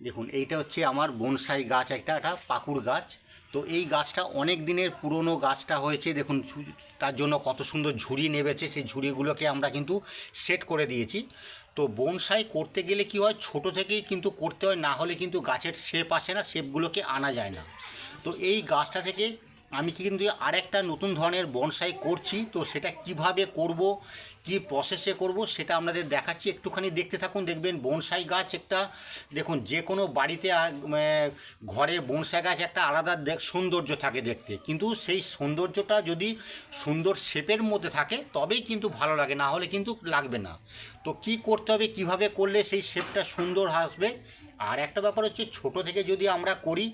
দেখুন, এইটা হচ্ছে আমার বনসাই গাছ, একটা একটা পাকুড় গাছ। তো এই গাছটা অনেক দিনের পুরনো গাছটা হয়েছে। দেখুন তার জন্য কত সুন্দর ঝুড়ি নেবেছে। সেই ঝুড়িগুলোকে আমরা কিন্তু সেট করে দিয়েছি। তো বনসাই করতে গেলে কি হয়, ছোট থেকেই কিন্তু করতে হয়, না হলে কিন্তু গাছের শেপ আসে না, শেপগুলোকে আনা যায় না। তো এই গাছটা থেকে আমি কি কিন্তু আরেকটা নতুন ধরনের বনসাই করছি, তো সেটা কীভাবে করব, কি প্রসেসে করব সেটা আপনাদের দেখাচ্ছি। একটুখানি দেখতে থাকুন, দেখবেন বনসাই গাছ একটা, দেখুন যে কোনো বাড়িতে ঘরে বনসাই গাছ একটা আলাদা সৌন্দর্য থাকে দেখতে। কিন্তু সেই সৌন্দর্যটা যদি সুন্দর শেপের মধ্যে থাকে, তবেই কিন্তু ভালো লাগে, না হলে কিন্তু লাগবে না। তো কি করতে হবে, কীভাবে করলে সেই শেপটা সুন্দর আসবে? আর একটা ব্যাপার হচ্ছে, ছোট থেকে যদি আমরা করি,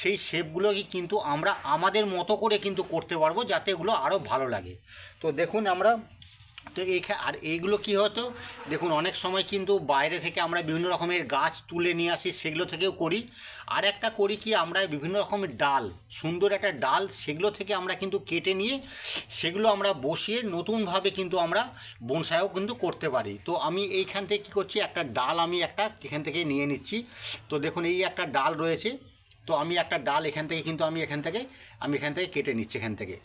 সেই শেপগুলোকে কিন্তু আমরা আমাদের মতো করে কিন্তু করতে পারব, যাতে এগুলো আরও ভালো লাগে। তো দেখুন আমরা তো এই আর এইগুলো কি হতো? দেখুন, অনেক সময় কিন্তু বাইরে থেকে আমরা বিভিন্ন রকমের গাছ তুলে নিয়ে আসি, সেগুলো থেকেও করি। আর একটা করি কি, আমরা বিভিন্ন রকমের ডাল, সুন্দর একটা ডাল, সেগুলো থেকে আমরা কিন্তু কেটে নিয়ে, সেগুলো আমরা বসিয়ে নতুনভাবে কিন্তু আমরা বনসাইও কিন্তু করতে পারি। তো আমি এইখান থেকে কী করছি, একটা ডাল আমি একটা এখান থেকে নিয়ে নিচ্ছি। তো দেখুন, এই একটা ডাল রয়েছে। তো আমি একটা ডাল এখান থেকে কিন্তু আমি এখান থেকে, আমি এখান থেকে কেটে নিচ্ছি এখান থেকে।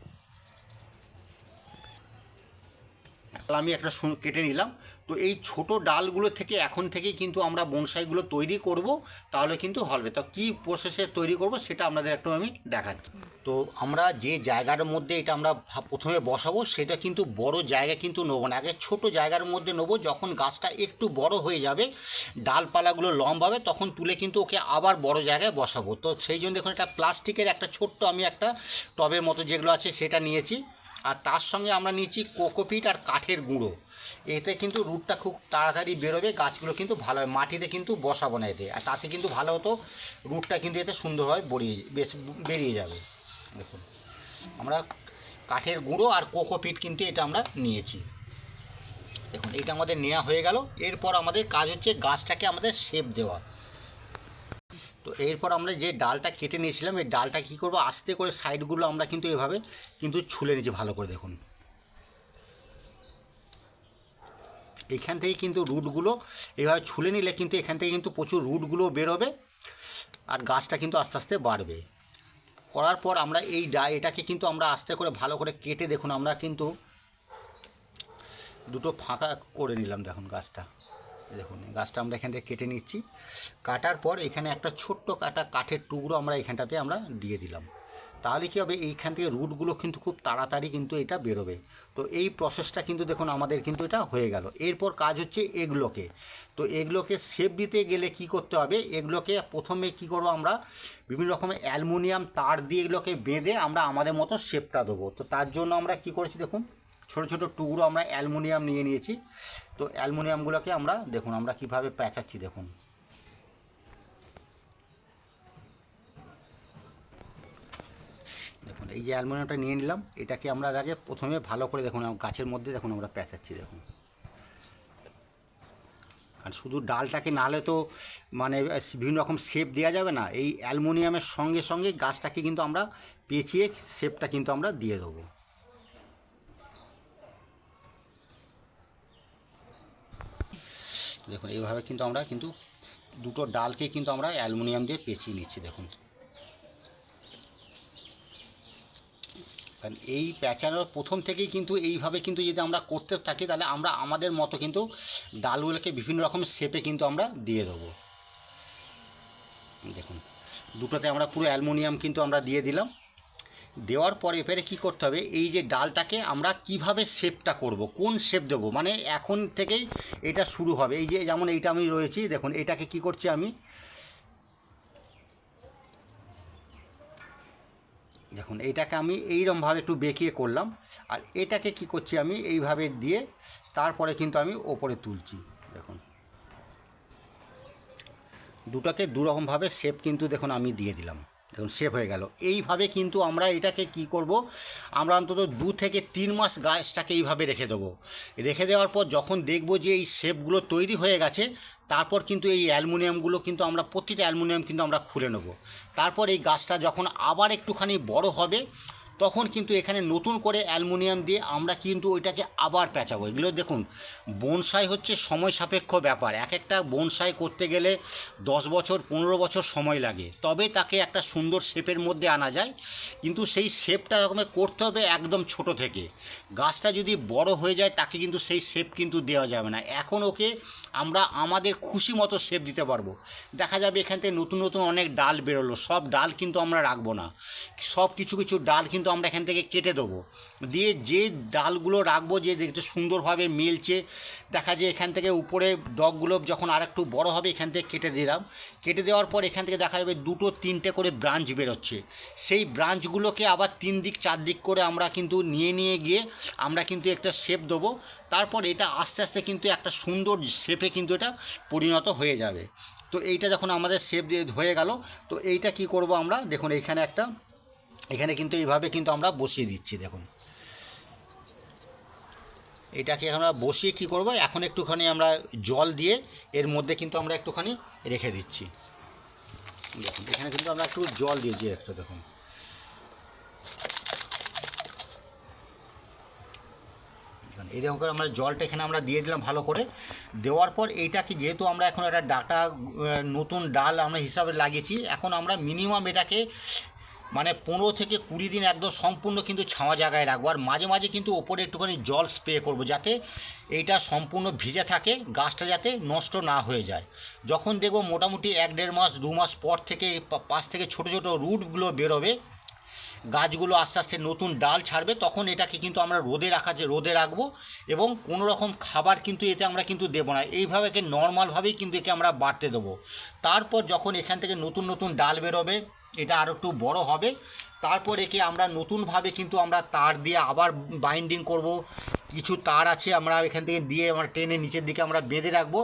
আমি একটা কেটে নিলাম। তো এই ছোট ডালগুলো থেকে এখন থেকেই কিন্তু আমরা বনসাইগুলো তৈরি করব, তাহলে কিন্তু হবে। তো কী প্রসেসে তৈরি করব সেটা আপনাদের একটু আমি দেখাচ্ছি। তো আমরা যে জায়গার মধ্যে এটা আমরা প্রথমে বসাবো, সেটা কিন্তু বড় জায়গা কিন্তু নেব না। আগে ছোট জায়গার মধ্যে নেব, যখন গাছটা একটু বড় হয়ে যাবে, ডালপালাগুলো লম্বা হবে, তখন তুলে কিন্তু ওকে আবার বড় জায়গায় বসাবো। তো সেই জন্য দেখুন, একটা প্লাস্টিকের একটা ছোট্ট আমি একটা টবের মতো যেগুলো আছে সেটা নিয়েছি। আর তার সঙ্গে আমরা নিচ্ছি কোকোপিট আর কাঠের গুঁড়ো। এতে কিন্তু রুটটা খুব তাড়াতাড়ি বেরোবে, গাছগুলো কিন্তু ভালো হয়, মাটিতে কিন্তু বসাবো না এতে। আর তাতে কিন্তু ভালো হতো, রুটটা কিন্তু এতে সুন্দরভাবে বেরিয়ে বেশ বেরিয়ে যাবে। দেখুন, আমরা কাঠের গুঁড়ো আর কোকোপিট কিন্তু এটা আমরা নিয়েছি। দেখুন, এটা আমাদের নেওয়া হয়ে গেল। এরপর আমাদের কাজ হচ্ছে গাছটাকে আমাদের শেপ দেওয়া। তো এরপর আমরা যে ডালটা কেটে নিয়েছিলাম, এই ডালটা কী করব, আস্তে করে সাইডগুলো আমরা কিন্তু এভাবে কিন্তু ছুলে নিচ্ছি ভালো করে দেখুন। এখান থেকে কিন্তু রুটগুলো এভাবে ছুলে নিলে কিন্তু এখান থেকে কিন্তু প্রচুর রুটগুলো বেরোবে আর গাছটা কিন্তু আস্তে আস্তে বাড়বে। করার পর আমরা এই ডা, এটাকে কিন্তু আমরা আস্তে করে ভালো করে কেটে দেখুন, আমরা কিন্তু দুটো ফাঁকা করে নিলাম দেখুন গাছটা। দেখুন গাছটা আমরা এখান থেকে কেটে নিচ্ছি। কাটার পর এখানে একটা ছোট্ট কাটা কাঠের টুকরো আমরা এখানটাতে আমরা দিয়ে দিলাম। তাহলে কী হবে? এইখান থেকে রুটগুলো কিন্তু খুব তাড়াতাড়ি কিন্তু এটা বেরোবে। তো এই প্রসেসটা কিন্তু দেখুন, আমাদের কিন্তু এটা হয়ে গেল। এরপর কাজ হচ্ছে এগুলোকে। তো এগুলোকে শেপ দিতে গেলে কি করতে হবে? এগুলোকে প্রথমে কি করব আমরা? বিভিন্ন রকমের অ্যালুমিনিয়াম তার দিয়ে এগুলোকে বেঁধে আমরা আমাদের মতো শেপটা দেবো। তো তার জন্য আমরা কি করেছি দেখুন ছোট ছোট টুকরো আমরা অ্যালুমিনিয়াম নিয়ে নিয়েছি। তো অ্যালুমিনিয়ামগুলোকে আমরা দেখুন, আমরা কীভাবে পেঁচাচ্ছি দেখুন। দেখুন, এই যে অ্যালুমিনিয়ামটা নিয়ে নিলাম, এটাকে আমরা আগে প্রথমে ভালো করে দেখুন, গাছের মধ্যে দেখুন আমরা পেঁচাচ্ছি দেখুন। আর শুধু ডালটাকে নাহলে তো মানে বিভিন্ন রকম শেপ দেওয়া যাবে না, এই অ্যালুমিনিয়ামের সঙ্গে সঙ্গে গাছটাকে কিন্তু আমরা পেঁচিয়ে শেপটা কিন্তু আমরা দিয়ে দেবো। দেখুন, এইভাবে কিন্তু আমরা কিন্তু দুটো ডালকে কিন্তু আমরা অ্যালুমিনিয়াম দিয়ে পেঁচিয়ে নিচ্ছি, দেখুন। কারণ এই প্যাঁচানোর প্রথম থেকেই কিন্তু এইভাবে কিন্তু যদি আমরা করতে থাকি, তাহলে আমরা আমাদের মতো কিন্তু ডালগুলোকে বিভিন্ন রকম শেপে কিন্তু আমরা দিয়ে দেবো। দেখুন, দুটোতে আমরা পুরো অ্যালুমিনিয়াম কিন্তু আমরা দিয়ে দিলাম। দেওয়ার পরে এবারে কী করতে হবে? এই যে ডালটাকে আমরা কীভাবে শেপটা করব? কোন শেপ দেবো? মানে এখন থেকেই এটা শুরু হবে। এই যে যেমন এইটা আমি রয়েছি, দেখুন, এটাকে কি করছি আমি? দেখুন এইটাকে আমি এইরমভাবে একটু বেঁকিয়ে করলাম। আর এটাকে কি করছি আমি? এইভাবে দিয়ে তারপরে কিন্তু আমি ওপরে তুলছি। দেখুন। দুটাকে দুরকমভাবে শেপ কিন্তু দেখুন আমি দিয়ে দিলাম। দেখুন সেফ হয়ে গেল। এইভাবে কিন্তু আমরা এটাকে কি করব? আমরা অন্তত দু থেকে তিন মাস গাছটাকে এইভাবে রেখে দেবো। রেখে দেওয়ার পর যখন দেখব যে এই শেপগুলো তৈরি হয়ে গেছে, তারপর কিন্তু এই অ্যালুমিনিয়ামগুলো কিন্তু আমরা, প্রতিটা অ্যালমিনিয়াম কিন্তু আমরা খুলে নেব। তারপর এই গাছটা যখন আবার একটুখানি বড় হবে তখন কিন্তু এখানে নতুন করে অ্যালুমিনিয়াম দিয়ে আমরা কিন্তু ওইটাকে আবার পেঁচাবো। এগুলো দেখুন, বনসাই হচ্ছে সময় সাপেক্ষ ব্যাপার। এক একটা বনসাই করতে গেলে দশ বছর, পনেরো বছর সময় লাগে। তবে তাকে একটা সুন্দর শেপের মধ্যে আনা যায়। কিন্তু সেই শেপটা রকমের করতে হবে একদম ছোট থেকে। গাছটা যদি বড় হয়ে যায়, তাকে কিন্তু সেই শেপ কিন্তু দেওয়া যাবে না। এখন ওকে আমরা আমাদের খুশি মতো শেপ দিতে পারব। দেখা যাবে এখান থেকে নতুন নতুন অনেক ডাল বেরোলো। সব ডাল কিন্তু আমরা রাখব না। সব কিছু কিছু ডাল কিন্তু আমরা এখান থেকে কেটে দেবো। দিয়ে যে ডালগুলো রাখব, যে দেখতে সুন্দরভাবে মিলছে, দেখা যায় এখান থেকে উপরে ডগগুলো যখন আর একটু বড়ো হবে, এখান থেকে কেটে দিলাম। কেটে দেওয়ার পর এখান থেকে দেখা যাবে দুটো, তিনটে করে ব্রাঞ্চ বেরোচ্ছে। সেই ব্রাঞ্চগুলোকে আবার তিন দিক, চার দিক করে আমরা কিন্তু নিয়ে নিয়ে গিয়ে আমরা কিন্তু একটা শেপ দেবো। তারপর এটা আস্তে আস্তে কিন্তু একটা সুন্দর শেপে কিন্তু এটা পরিণত হয়ে যাবে। তো এইটা যখন আমাদের শেপ দিয়ে হয়ে গেল, তো এইটা কি করব আমরা? দেখুন, এইখানে একটা এখানে কিন্তু এইভাবে কিন্তু আমরা বসিয়ে দিচ্ছি, দেখুন। এটাকে আমরা বসিয়ে কি করব? এখন একটুখানি আমরা জল দিয়ে এর মধ্যে কিন্তু আমরা একটুখানি রেখে দিচ্ছি। দেখুন, এখানে কিন্তু আমরা একটু জল দিয়েছি একটা, দেখুন। এরকম করে আমরা জলটা এখানে আমরা দিয়ে দিলাম ভালো করে। দেওয়ার পর এইটা কি যেহেতু আমরা এখন একটা ডাটা নতুন ডাল আমরা হিসাবে লাগিয়েছি, এখন আমরা মিনিমাম এটাকে মানে পনেরো থেকে কুড়ি দিন একদম সম্পূর্ণ কিন্তু ছাওয়া জায়গায় রাখব। আর মাঝে মাঝে কিন্তু ওপরে একটুখানি জল স্প্রে করব যাতে এইটা সম্পূর্ণ ভিজে থাকে, গাছটা যাতে নষ্ট না হয়ে যায়। যখন দেখব মোটামুটি এক দেড় মাস, দু মাস পর থেকে পাশ থেকে ছোটো ছোটো রুটগুলো বেরোবে, গাছগুলো আস্তে আস্তে নতুন ডাল ছাড়বে, তখন এটাকে কিন্তু আমরা রোদে রাখা যে, রোদে রাখব এবং কোনো রকম খাবার কিন্তু এতে আমরা কিন্তু দেবো না। এইভাবে একে নর্মালভাবেই কিন্তু একে আমরা বাড়তে দেবো। তারপর যখন এখান থেকে নতুন নতুন ডাল বেরোবে এটা আরও একটু বড় হবে। তারপর একে আমরা নতুনভাবে কিন্তু আমরা তার দিয়ে আবার বাইন্ডিং করব। কিছু তার আছে আমরা এখান থেকে দিয়ে আমরা টেনে নিচের দিকে আমরা বেঁধে রাখব।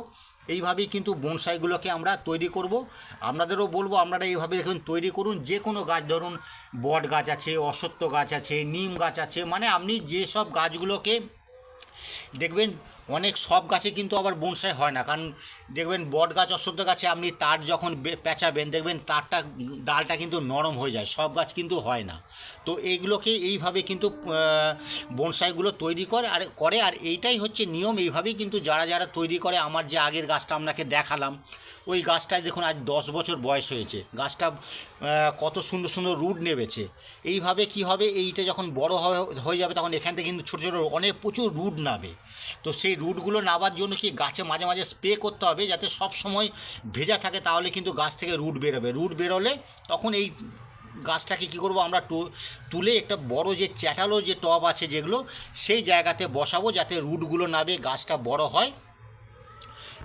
এইভাবেই কিন্তু বনসাইগুলোকে আমরা তৈরি করব। আপনাদেরও বলব, আপনারা এইভাবে দেখুন তৈরি করুন। যে কোনো গাছ, ধরুন বট গাছ আছে, অশ্বত্থ গাছ আছে, নিম গাছ আছে মানে আপনি যে সব গাছগুলোকে দেখবেন অনেক সব গাছে কিন্তু আবার বনসাই হয় না, কারণ দেখবেন বট গাছ, অশ্বত্থ গাছে আপনি তার যখন পেঁচাবেন, দেখবেন তারটা, ডালটা কিন্তু নরম হয়ে যায়, সব গাছ কিন্তু হয় না। তো এইগুলোকে এইভাবে কিন্তু বনসাইগুলো তৈরি করে আর করে, আর এইটাই হচ্ছে নিয়ম, এইভাবেই কিন্তু যারা যারা তৈরি করে, আমার যে আগের গাছটা আপনাকে দেখালাম ওই গাছটায় দেখুন আজ দশ বছর বয়স হয়েছে। গাছটা কত সুন্দর সুন্দর রুট নেবেছে। এইভাবে কি হবে? এইটা যখন বড় হয়ে যাবে তখন এখান থেকে কিন্তু ছোটো ছোটো অনেক প্রচুর রুট নাবে। তো সেই রুটগুলো নাবার জন্য কি গাছে মাঝে মাঝে স্প্রে করতে হবে? যাতে সব সময় ভেজা থাকে, তাহলে কিন্তু গাছ থেকে রুট বেরোবে। রুট বেরোলে তখন এই গাছটাকে কী করব আমরা তুলে একটা বড় যে চ্যাটালো যে টব আছে যেগুলো, সেই জায়গাতে বসাবো যাতে রুটগুলো নাবে, গাছটা বড় হয়।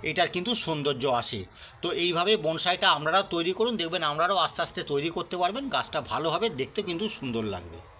এটার কিন্তু সৌন্দর্য আসে। তো এইভাবে বনসাইটা আপনারাও তৈরি করুন, দেখবেন আপনারাও আস্তে আস্তে তৈরি করতে পারবেন, গাছটা ভালো হবে, দেখতে কিন্তু সুন্দর লাগবে।